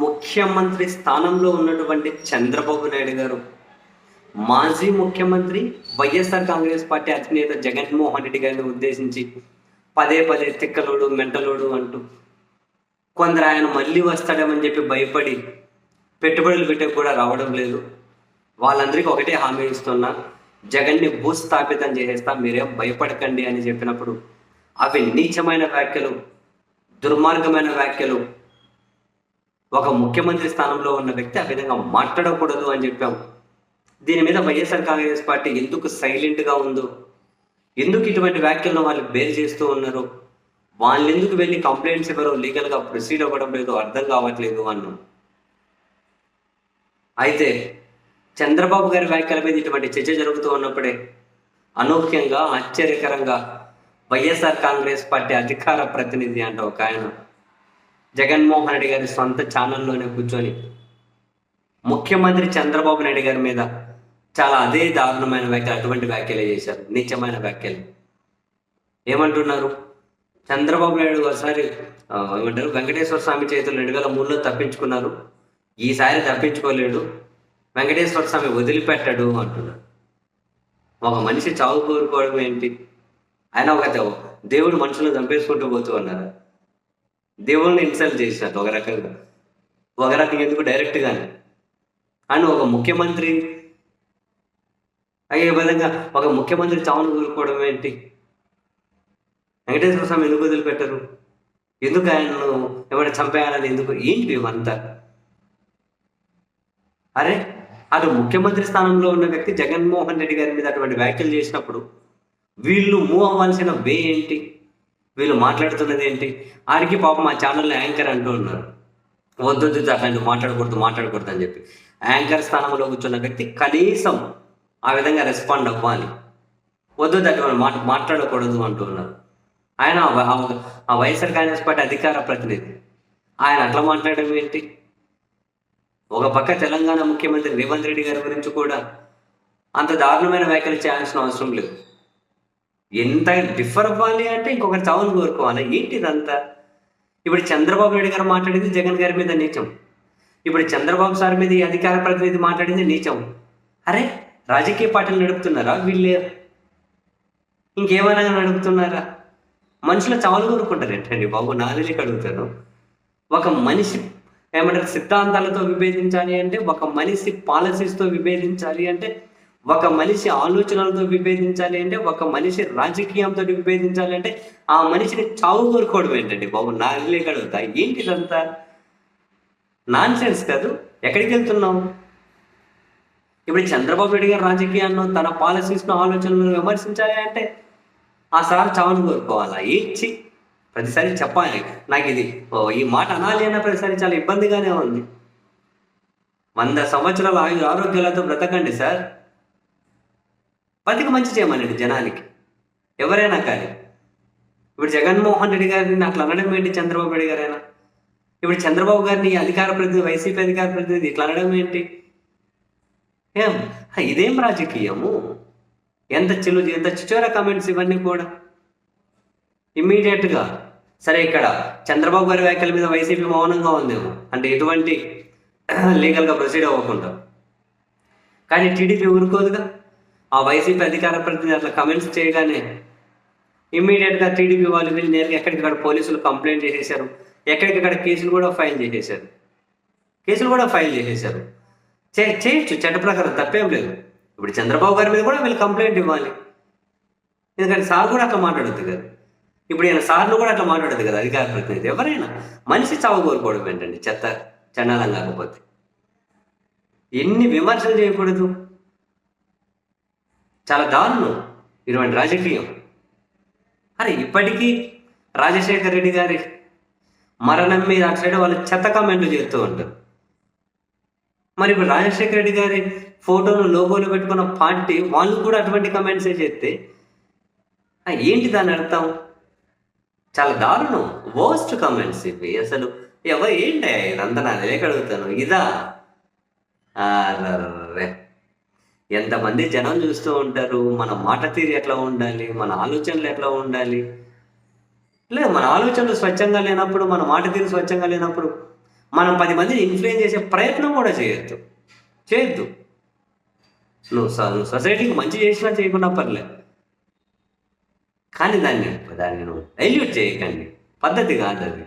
ముఖ్యమంత్రి స్థానంలో ఉన్నటువంటి చంద్రబాబు నాయుడు గారు మాజీ ముఖ్యమంత్రి వైఎస్ఆర్ కాంగ్రెస్ పార్టీ అధినేత జగన్మోహన్ రెడ్డి గారిని ఉద్దేశించి పదే పదే తిక్కలోడు మెంటలోడు అంటూ కొందరు ఆయన మళ్ళీ వస్తాడమని చెప్పి భయపడి పెట్టుబడులు పెట్టే కూడా రావడం లేదు. వాళ్ళందరికీ ఒకటే హామీ ఇస్తున్నా జగన్ని భూస్థాపితం చేసేస్తా మీరేం భయపడకండి అని చెప్పినప్పుడు అవి నీచమైన వ్యాఖ్యలు దుర్మార్గమైన వ్యాఖ్యలు ఒక ముఖ్యమంత్రి స్థానంలో ఉన్న వ్యక్తి ఆ విధంగా మాట్లాడకూడదు అని చెప్పాం దీని మీద వైఎస్ఆర్ కాంగ్రెస్ పార్టీ ఎందుకు సైలెంట్గా ఉందో ఎందుకు ఇటువంటి వ్యాఖ్యలను వాళ్ళు బేర్ చేస్తూ ఉన్నారు వాళ్ళు ఎందుకు వెళ్ళి కంప్లైంట్స్ ఇవ్వరు లీగల్గా ప్రొసీడ్ అవ్వడం లేదు అర్థం కావట్లేదు అన్నాం. అయితే చంద్రబాబు గారి వ్యాఖ్యల మీద ఇటువంటి చర్చ జరుగుతూ ఉన్నప్పుడే అనూహ్యంగా ఆశ్చర్యకరంగా వైఎస్ఆర్ కాంగ్రెస్ పార్టీ అధికార ప్రతినిధి అంట ఒక ఆయన జగన్మోహన్ రెడ్డి గారి సొంత ఛానల్లోనే కూర్చొని ముఖ్యమంత్రి చంద్రబాబు నాయుడు గారి మీద చాలా అదే దారుణమైన వ్యాఖ్యలు అటువంటి వ్యాఖ్యలే చేశారు. నీచమైన వ్యాఖ్యలు. ఏమంటున్నారు? చంద్రబాబు నాయుడు ఒకసారి ఏమంటారు? వెంకటేశ్వర స్వామి చేతులు రెండు వేల మూడులో తప్పించుకున్నారు. ఈసారి తప్పించుకోలేడు. వెంకటేశ్వర స్వామి వదిలిపెట్టాడు అంటున్నాడు ఒక మనిషి చావు కోరుకోవడం ఏంటి? ఆయన ఒక దేవుడు మనుషులను చంపేసుకుంటూ పోతూ ఉన్నారు. దేవుణ్ణి ఇన్సల్ట్ చేసినట్టు ఒక రకంగా. ఒక రకంగా ఎందుకు? డైరెక్ట్గానే అని ఒక ముఖ్యమంత్రి అయ్యే విధంగా ఒక ముఖ్యమంత్రి చావును కోరుకోవడం ఏంటి? వెంకటేశ్వర స్వామి ఎందుకు వదిలిపెట్టరు? ఎందుకు ఆయనను ఎవరైనా చంపేయాలని ఎందుకు? ఏంటి ఇవంతా? అరే అటు ముఖ్యమంత్రి స్థానంలో ఉన్న వ్యక్తి జగన్మోహన్ రెడ్డి గారి మీద అటువంటి వ్యాఖ్యలు చేసినప్పుడు వీళ్ళు మూవ్ అవ్వాల్సిన వే ఏంటి? వీళ్ళు మాట్లాడుతున్నది ఏంటి? ఆడికి పాపం మా ఛానల్లో యాంకర్ అంటూ ఉన్నారు. వద్దొద్దు అట్లాంటి మాట్లాడకూడదు మాట్లాడకూడదు అని చెప్పి. యాంకర్ స్థానంలో కూర్చున్న వ్యక్తి కనీసం ఆ విధంగా రెస్పాండ్ అవ్వాలి. వద్దు అటువంటి మాట మాట్లాడకూడదు అంటూ ఉన్నారు. ఆయన ఆ- ఆ వైఎస్ఆర్ కాంగ్రెస్ పార్టీ అధికార ప్రతినిధి. ఆయన అట్లా మాట్లాడడం ఏంటి? ఒక పక్క తెలంగాణ ముఖ్యమంత్రి రేవంత్ రెడ్డి గారి గురించి కూడా అంత దారుణమైన వ్యాఖ్యలు చేయాల్సిన అవసరం లేదు. ఎంత డిఫర్ అవ్వాలి అంటే ఇంకొకరి చావును కోరుకోవాలి. ఏంటి ఇదంతా? ఇప్పుడు చంద్రబాబు నాయుడు గారు మాట్లాడింది జగన్ గారి మీద నీచం. ఇప్పుడు చంద్రబాబు సార్ మీద ఈ అధికార ప్రతినిధి మాట్లాడింది నీచం. అరే రాజకీయ పార్టీలు నడుపుతున్నారా? వీళ్ళే ఇంకేమైనా నడుపుతున్నారా? మనుషుల చావులు కోరుకుంటారు ఏంటండి బాబు? నా అడుగుతాను. ఒక మనిషి ఏమంటారు సిద్ధాంతాలతో విభేదించాలి అంటే ఒక మనిషి పాలసీస్తో విభేదించాలి అంటే ఒక మనిషి ఆలోచనలతో విభేదించాలి అంటే ఒక మనిషి రాజకీయంతో విభేదించాలి అంటే ఆ మనిషిని చావు కోరుకోవడం ఏంటండి బాబు? నా తెలియక ఏంటి ఇదంతా? నాన్ సెన్స్ కాదు. ఎక్కడికి వెళ్తున్నాం ఇప్పుడు చంద్రబాబు నాయుడు గారు రాజకీయాలను తన పాలసీస్ను ఆలోచనలను విమర్శించాలి అంటే ఆ సార్ చావును కోరుకోవాలా? ఏడ్చి ప్రతిసారి చెప్పాలి. నాకు ఇది ఓ, ఈ మాట అనాలి అన్న ప్రతిసారి చాలా ఇబ్బందిగానే ఉంది. వంద సంవత్సరాల ఆయు ఆరోగ్యాలతో బ్రతకండి సార్. బతికి మంచి చేయమన్నాడు జనాలకి. ఎవరైనా కానీ. ఇప్పుడు జగన్మోహన్ రెడ్డి గారిని అట్లా అనడం ఏంటి చంద్రబాబు నాయుడు గారైనా ఇప్పుడు చంద్రబాబు గారిని అధికార ప్రతినిధి వైసీపీ అధికార ప్రతినిధి ఇట్లా అనడం ఏంటి? ఏం? ఇదేం రాజకీయము? ఎంత చిలు ఎంత చిచోర కమెంట్స్ ఇవన్నీ కూడా? ఇమ్మీడియట్గా సరే ఇక్కడ చంద్రబాబు గారి వ్యాఖ్యల మీద వైసీపీ మౌనంగా ఉందేమో? అంటే ఎటువంటి లీగల్గా ప్రొసీడ్ అవ్వకుండా. కానీ టీడీపీ ఊరుకోదుగా? ఆ వైసీపీ అధికార ప్రతినిధి అట్లా కమెంట్స్ చేయగానే ఇమ్మీడియట్గా టీడీపీ వాళ్ళు వెళ్ళి నేరుగా ఎక్కడికక్కడ పోలీసులు కంప్లైంట్ చేసేశారు. ఎక్కడికక్కడ కేసులు కూడా ఫైల్ చేసేశారు. కేసులు కూడా ఫైల్ చేసేశారు. చే చేయొచ్చు చట్ట ప్రకారం తప్పేం లేదు. ఇప్పుడు చంద్రబాబు గారి మీద కూడా వీళ్ళు కంప్లైంట్ ఇవ్వాలి. ఎందుకంటే సార్ కూడా అట్లా మాట్లాడద్దు కదా. ఇప్పుడు ఈయన సార్లు కూడా అట్లా మాట్లాడదు కదా అధికార ప్రతినిధి. ఎవరైనా మనిషి చావు కోరుకోవడం ఏంటండి? చెత్త చండాలం కాకపోతే. ఎన్ని విమర్శలు చేయకూడదు? చాలా దారుణం ఇటువంటి రాజకీయం. అరే ఇప్పటికీ రాజశేఖర్ రెడ్డి గారి మరణం మీద అటు సైడ్ వాళ్ళు చెత్త కామెంట్లు చేస్తూ ఉంటారు. మరి ఇప్పుడు రాజశేఖర రెడ్డి గారి ఫోటోను లోగోలు పెట్టుకున్న పార్టీ వాళ్ళు కూడా అటువంటి కమెంట్సే చేస్తే ఏంటి దాని అర్థం? చాలా దారుణం. వర్స్ట్ కమెంట్స్ ఇవి. అసలు ఎవరు ఏంటి? ఇదంతా నా తెలియక అడుగుతాను. ఇదా? రే. ఎంతమంది జనం చూస్తూ ఉంటారు? మన మాట తీరు ఎట్లా ఉండాలి? మన ఆలోచనలు ఎట్లా ఉండాలి? లేదు మన ఆలోచనలు స్వచ్ఛంగా లేనప్పుడు మన మాట తీరు స్వచ్ఛంగా లేనప్పుడు మనం పది మందిని ఇన్ఫ్లుయెన్స్ చేసే ప్రయత్నం కూడా చేయొద్దు. చేయొద్దు. నువ్వు స- నువ్వు సొసైటీకి మంచి చేసినా చేయకుండా పర్లేదు కానీ దాన్ని దాన్ని నువ్వు డైల్యూట్ చేయకండి. పద్ధతి కాదు అది